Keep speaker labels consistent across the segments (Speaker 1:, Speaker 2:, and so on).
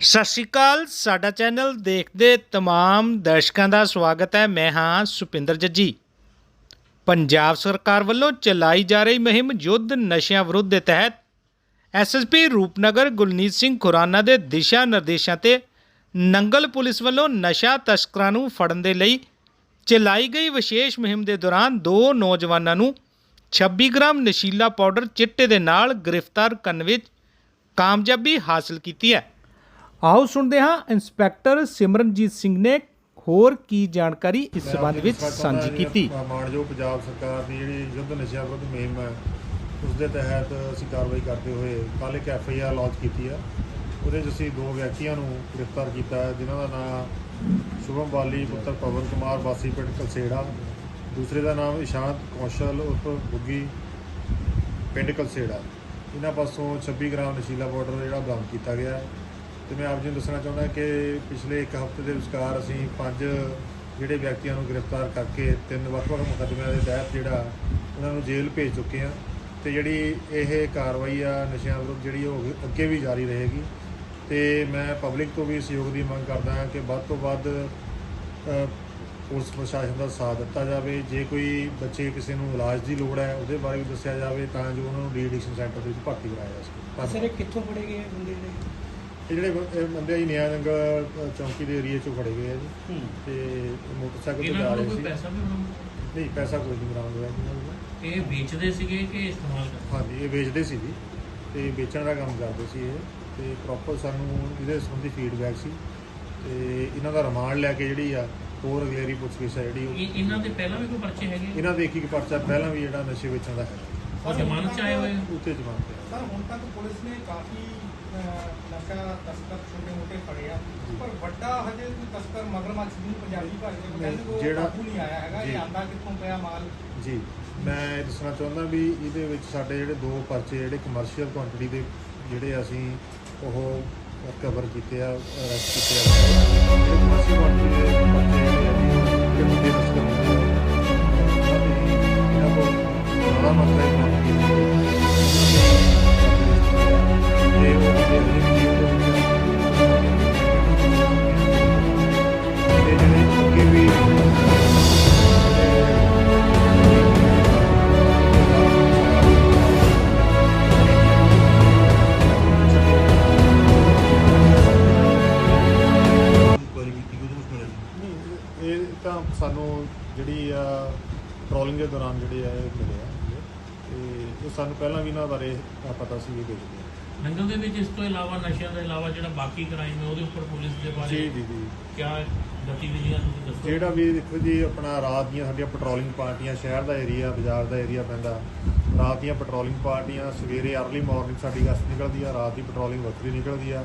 Speaker 1: ਸਤਿ ਸ਼੍ਰੀ ਅਕਾਲ, ਸਾਡਾ ਚੈਨਲ ਦੇਖਦੇ ਤਮਾਮ ਦਰਸ਼ਕਾਂ ਦਾ ਸਵਾਗਤ ਹੈ। ਮੈਂ ਹਾਂ ਸੁਪਿੰਦਰ ਜੱਜੀ। ਪੰਜਾਬ ਸਰਕਾਰ ਵੱਲੋਂ ਚਲਾਈ ਜਾ ਰਹੀ ਮੁਹਿੰਮ ਯੁੱਧ ਨਸ਼ਿਆਂ ਵਿਰੁੱਧ ਦੇ ਤਹਿਤ ਐਸਐਸਪੀ ਰੂਪਨਗਰ ਗੁਲਨੀਤ ਸਿੰਘ ਖੁਰਾਨਾ ਦੇ ਦਿਸ਼ਾ ਨਿਰਦੇਸ਼ਾਂ ਤੇ ਨੰਗਲ ਪੁਲਿਸ ਵੱਲੋਂ ਨਸ਼ਾ ਤਸਕਰਾਂ ਨੂੰ ਫੜਨ ਦੇ ਲਈ ਚਲਾਈ ਗਈ ਵਿਸ਼ੇਸ਼ ਮੁਹਿੰਮ ਦੇ ਦੌਰਾਨ ਦੋ ਨੌਜਵਾਨਾਂ ਨੂੰ 26 ਗ੍ਰਾਮ ਨਸ਼ੀਲਾ ਪਾਊਡਰ ਚਿੱਟੇ ਦੇ ਨਾਲ ਗ੍ਰਿਫਤਾਰ ਕਰਨ ਵਿੱਚ ਕਾਮਯਾਬੀ ਹਾਸਲ ਕੀਤੀ ਹੈ। ਆਓ ਸੁਣਦੇ ਹਾਂ ਇੰਸਪੈਕਟਰ ਸਿਮਰਨਜੀਤ ਸਿੰਘ ਨੇ ਹੋਰ ਕੀ ਜਾਣਕਾਰੀ ਇਸ ਸਬੰਧ ਵਿੱਚ ਸਾਂਝੀ ਕੀਤੀ।
Speaker 2: ਮਾਨਯੋਗ ਪੰਜਾਬ ਸਰਕਾਰ ਦੀ ਜਿਹੜੀ ਯੁੱਧ ਨਸ਼ਿਆਂ ਵਿਰੁੱਧ ਮੁਹਿੰਮ ਹੈ ਉਸ ਦੇ ਤਹਿਤ ਅਸੀਂ ਕਾਰਵਾਈ ਕਰਦੇ ਹੋਏ ਕੱਲ੍ਹ ਇੱਕ ਐਫ ਆਈ ਆਰ ਲਾਂਚ ਕੀਤੀ ਹੈ। ਉਹਦੇ 'ਚ ਅਸੀਂ ਦੋ ਵਿਅਕਤੀਆਂ ਨੂੰ ਗ੍ਰਿਫਤਾਰ ਕੀਤਾ ਹੈ ਜਿਨ੍ਹਾਂ ਦਾ ਨਾਮ ਸ਼ੁਭਮ ਬਾਲੀ ਪੁੱਤਰ ਪਵਨ ਕੁਮਾਰ ਵਾਸੀ ਪਿੰਡ ਕਲਸੇੜਾ ਦੂਸਰੇ ਦਾ ਨਾਮ ਇਸ਼ਾਂਤ ਕੌਸ਼ਲ ਉਰਫ ਬੁੱਗੀ ਪਿੰਡ ਕਲਸੇੜਾ। ਇਹਨਾਂ ਪਾਸੋਂ 26 ਗ੍ਰਾਮ ਨਸ਼ੀਲਾ ਪਾਊਡਰ ਜਿਹੜਾ ਬਰਾਮਦ ਕੀਤਾ ਗਿਆ ਹੈ। ਤੇ ਮੈਂ ਆਪ ਜੀ ਨੂੰ ਦੱਸਣਾ ਚਾਹੁੰਦਾ ਕਿ ਪਿਛਲੇ ਇੱਕ ਹਫ਼ਤੇ ਦੇ ਵਿਚਕਾਰ ਅਸੀਂ ਪੰਜ ਜਿਹੜੇ ਵਿਅਕਤੀਆਂ ਨੂੰ ਗ੍ਰਿਫਤਾਰ ਕਰਕੇ ਤਿੰਨ ਵੱਖ-ਵੱਖ ਮੁਕੱਦਮਿਆਂ ਦੇ ਤਹਿਤ ਜਿਹੜਾ ਉਹਨਾਂ ਨੂੰ ਜੇਲ੍ਹ ਭੇਜ ਚੁੱਕੇ ਹਾਂ ਤੇ ਜਿਹੜੀ ਇਹ ਕਾਰਵਾਈ ਆ ਨਸ਼ਿਆਂ ਵਿਰੁੱਧ ਜਿਹੜੀ ਉਹ ਅੱਗੇ ਵੀ ਜਾਰੀ ਰਹੇਗੀ ਤੇ ਮੈਂ ਪਬਲਿਕ ਤੋਂ ਵੀ ਸਹਿਯੋਗ ਦੀ ਮੰਗ ਕਰਦਾ ਹਾਂ ਕਿ ਵੱਧ ਤੋਂ ਵੱਧ ਪੁਲਿਸ ਪ੍ਰਸ਼ਾਸਨ ਦਾ ਸਾਥ ਦਿੱਤਾ ਜਾਵੇ। ਜੇ ਕੋਈ ਬੱਚੇ ਕਿਸੇ ਨੂੰ ਇਲਾਜ ਦੀ ਲੋੜ ਹੈ ਉਹਦੇ ਬਾਰੇ ਵੀ ਦੱਸਿਆ ਜਾਵੇ ਤਾਂ ਜੋ ਉਹਨਾਂ ਨੂੰ ਡੀਐਡਿਕਸ਼ਨ ਸੈਂਟਰ ਦੇ ਵਿੱਚ ਭਰਤੀ ਕਰਾਇਆ ਜਾ ਸਕੇ।
Speaker 3: ਸਰ ਇਹ ਕਿੱਥੋਂ ਫੜੇ ਗਏ ਬੰਦੇ ਨੇ?
Speaker 2: ਇਹ ਜਿਹੜੇ ਬ- ਇਹ ਬੰਦੇ ਆ ਜੀ ਨਿਆਂ ਨੰਗਲ ਚੌਂਕੀ ਦੇ ਏਰੀਆ ਚੋਂ ਫੜੇ ਗਏ ਆ ਜੀ।
Speaker 3: ਹੂੰ।
Speaker 2: ਤੇ ਮੋਟਰਸਾਈਕਲ ਤੇ
Speaker 4: ਇਹਨਾਂ
Speaker 2: ਜਾ ਰਹੇ
Speaker 4: ਕੋਈ
Speaker 2: ਸੀ।
Speaker 4: ਪੈਸਾ ਵੀ
Speaker 2: ਨਹੀਂ ਪੈਸਾ ਕੋਈ ਨਹੀਂ ਬਰਾਮਦ ਹੋਇਆ ਇਹਨਾਂ।
Speaker 4: ਇਹ ਵੇਚਦੇ ਸੀਗੇ ਕਿ ਇਸਤੇਮਾਲ ਕਰਦੇ
Speaker 2: ਹਾਂਜੀ ਇਹ ਵੇਚਦੇ ਸੀ ਜੀ। ਤੇ ਵੇਚਣ ਦਾ ਕੰਮ ਕਰਦੇ ਸੀ ਇਹ। ਤੇ ਪ੍ਰੋਪਰ ਸਾਨੂੰ ਇਹਦੇ ਸੰਬੰਧੀ ਫੀਡਬੈਕ ਸੀ। ਤੇ ਇਹਨਾਂ ਦਾ ਰਿਮਾਂਡ ਲੈ ਕੇ ਜਿਹੜੀ ਆ ਹੋਰ ਅਗਲੇਰੀ ਪੁੱਛਗਿੱਛ ਆ ਜਿਹੜੀ
Speaker 4: ਇਹ-
Speaker 2: ਉਹ-
Speaker 4: ਇਹਨਾਂ ਦੇ ਪਹਿਲਾਂ ਵੀ ਕੋਈ ਪਰਚੇ ਹੈਗੇ
Speaker 2: ਇਹਨਾਂ ਦੇ ਇੱਕ ਇੱਕ ਪਰਚਾ ਪਹਿਲਾਂ ਵੀ ਜਿਹੜਾ ਨਸ਼ੇ ਵੇਚਣ ਦਾ ਹੈ
Speaker 4: ਉਹ ਜ਼ਮਾਨਤ ਚ ਆਏ ਹੋਏ?
Speaker 2: ਉੱਤੇ ਜਮਾਨ ਤੇ
Speaker 3: ਸਰ ਹੁਣ ਤੱਕ ਪੁਲਿਸ ਨੇ ਕਾਫੀ ਨਸ਼ਾ ਤਸਕਰ ਛੋਟੇ ਮੋਟੇ ਫੜੇ ਆ। ਪਰ ਵੱਡਾ ਹਜੇ ਕੋਈ ਤਸਕਰ ਮਗਰਮੱਛ ਨੂੰ ਪੰਜਾਬੀ ਭਾਸ਼ਾ ਦੇ ਉਹ
Speaker 2: ਜਿਹੜਾ-
Speaker 3: ਕਾਬੂ ਨਹੀਂ ਆਇਆ ਹੈਗਾ। ਇਹ ਆਂਦਾ ਕਿੱਥੋਂ ਪਿਆ ਮਾਲ?
Speaker 2: ਜੀ। ਮੈਂ ਦੱਸਣਾ ਚਾਹੁੰਦਾ ਵੀ ਇਹਦੇ ਵਿੱਚ ਸਾਡੇ ਜਿਹੜੇ ਦੋ ਪਰਚੇ ਜਿਹੜੇ ਕਮਰਸ਼ੀਅਲ ਕੁਆਂਟੀਟੀ ਦੇ ਜਿਹੜੇ ਅਸੀਂ ਉਹ ਕਵਰ ਕੀਤੇ ਆ ਅਰੈਸਟ ਕੀਤੇ ਆ। ਜਿਹੜੇ ਕਮਰਸ਼ੀਅਲ ਕੁਆਂਟੀਟੀ ਦੇ ਪਰਚੇ ਜਿਹੜੇ ਆ ਜੀ ਜਿਹੜੇ ਮੁੰਡੇ ਨਸਲ ਹੁੰਦੇ ਆ ਸਾਨੂੰ ਜਿਹੜੀ ਆ ਟ੍ਰੋਲਿੰਗ ਦੇ ਦੌਰਾਨ ਜਿਹੜੇ ਆ ਇਹ ਮਿਲੇ ਆ। ਤੇ ਇਹ ਸਾਨੂੰ ਪਹਿਲਾਂ ਵੀ ਇਹਨਾਂ ਬਾਰੇ ਪਤਾ ਸੀ ਵੇਚਦੇ ਆ।
Speaker 4: ਨੰਗਲ ਦੇ ਵਿੱਚ ਇਸ ਤੋਂ ਇਲਾਵਾ ਨਸ਼ਿਆਂ ਦੇ ਇਲਾਵਾ ਜਿਹੜਾ ਬਾਕੀ ਕ੍ਰਾਈਮ ਹੈ ਉਹਦੇ ਉੱਪਰ ਪੁਲਿਸ ਦੇ ਬਾਰੇ
Speaker 2: ਜੀ ਜੀ ਜੀ।
Speaker 4: ਕਿਆ ਗਤੀਵਿਧੀਆਂ ਤੁਸੀਂ ਦੱਸੋ?
Speaker 2: ਜਿਹੜਾ ਵੀ ਦੇਖੋ ਜੀ ਆਪਣਾ ਰਾਤ ਦੀਆਂ ਸਾਡੀਆਂ ਪੈਟਰੋਲਿੰਗ ਪਾਰਟੀਆਂ ਸ਼ਹਿਰ ਦਾ ਏਰੀਆ ਬਾਜ਼ਾਰ ਦਾ ਏਰੀਆ ਪੈਂਦਾ। ਰਾਤ ਦੀਆਂ ਪੈਟਰੋਲਿੰਗ ਪਾਰਟੀਆਂ ਸਵੇਰੇ ਅਰਲੀ ਮਾਰਨਿੰਗ ਸਾਡੀ ਗਸ਼ਤ ਨਿਕਲਦੀ ਆ ਰਾਤ ਦੀ ਪੈਟਰੋਲਿੰਗ ਵੱਖਰੀ ਨਿਕਲਦੀ ਆ।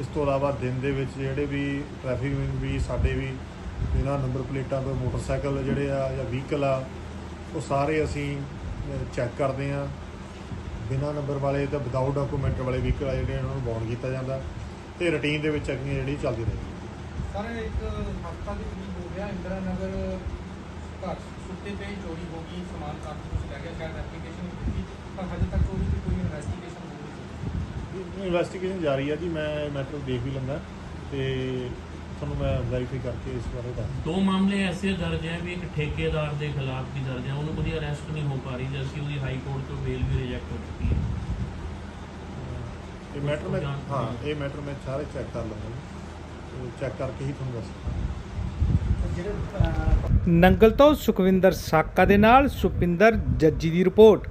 Speaker 2: ਇਸ ਤੋਂ ਇਲਾਵਾ ਦਿਨ ਦੇ ਵਿੱਚ ਜਿਹੜੇ ਵੀ ਟ੍ਰੈਫਿਕ ਵੀ ਸਾਡੇ ਵੀ ਬਿਨਾਂ ਨੰਬਰ ਪਲੇਟਾਂ ਤੋਂ ਮੋਟਰਸਾਈਕਲ ਜਿਹੜੇ ਆ ਜਾਂ ਵਹੀਕਲ ਆ ਉਹ ਸਾਰੇ ਅਸੀਂ ਚੈੱਕ ਕਰਦੇ ਆ ਬਿਨਾਂ ਨੰਬਰ ਵਾਲੇ ਤੇ ਵਿਦਆਊਟ ਡਾਕੂਮੈਂਟ ਵਾਲੇ ਵਹੀਕਲ ਆ ਜਿਹੜੇ ਉਹਨਾਂ ਨੂੰ ਬੌਂਡ ਕੀਤਾ ਜਾਂਦਾ ਤੇ ਰੁਟੀਨ ਦੇ ਵਿੱਚ ਅੱਗੇ ਜਿਹੜੀ ਚੱਲਦੀ ਰਹੇਗੀ
Speaker 3: ਸਰ ਇੱਕ ਹਫਤਾ ਦੇ ਕਰੀਬ ਹੋ ਗਿਆ ਇੰਦਰਾ ਨਗਰ ਘਰ ਸੁੱਤੇ ਪਏ ਚੋਰੀ ਹੋ ਗਈ ਸਮਾਨ ਕਾਫੀ ਕੁਝ ਲੈ ਗਿਆ ਸ਼ਾਇਦ ਐਪਲੀਕੇਸ਼ਨ ਦਿੱਤੀ ਪਰ ਹਜੇ ਤੱਕ ਚੋਰੀ ਦੀ ਕੋਈ ਇਨਵੈਸਟੀਗੇਸ਼ਨ ਹੋ ਰਹੀ
Speaker 2: ਇਨਵੈਸਟੀਗੇਸ਼ਨ ਜਾਰੀ ਹੈ ਜੀ ਮੈਂ ਮੈਟਰ ਦੇਖ ਵੀ ਲੰਦਾ ਤੇ ਤੁਹਾਨੂੰ ਮੈਂ ਵੈਰੀਫਾਈ ਕਰਕੇ ਇਸ ਬਾਰੇ ਦੱਸ
Speaker 4: ਦੋ ਮਾਮਲੇ ਐਸੇ ਦਰਜ ਹੈ ਵੀ ਇੱਕ ਠੇਕੇਦਾਰ ਦੇ ਖਿਲਾਫ ਵੀ ਦਰਜ ਹੈ ਉਹਨੂੰ ਕਦੀ ਅਰੈਸਟ ਨਹੀਂ ਹੋ ਪਾ ਰਹੀ ਜਦਕਿ ਉਹਦੀ ਹਾਈ ਕੋਰਟ ਤੋਂ ਬੇਲ ਵੀ ਰਿਜੈਕਟ ਹੋ ਚੁੱਕੀ ਹੈ।
Speaker 2: ਇਹ ਮੈਟਰ ਮੈਂ ਹਾਂ ਇਹ ਮੈਟਰ ਮੈਂ ਸਾਰੇ ਚੈੱਕ ਕਰ ਲਵਾਂਗਾ। ਚੈੱਕ ਕਰਕੇ ਹੀ ਤੁਹਾਨੂੰ ਦੱਸ
Speaker 3: ਜਿਹੜੇ
Speaker 1: ਨੰਗਲ ਤੋਂ ਸੁਖਵਿੰਦਰ ਸਾਕਾ ਦੇ ਨਾਲ ਸੁਪਿੰਦਰ ਜੱਜੀ ਦੀ ਰਿਪੋਰਟ।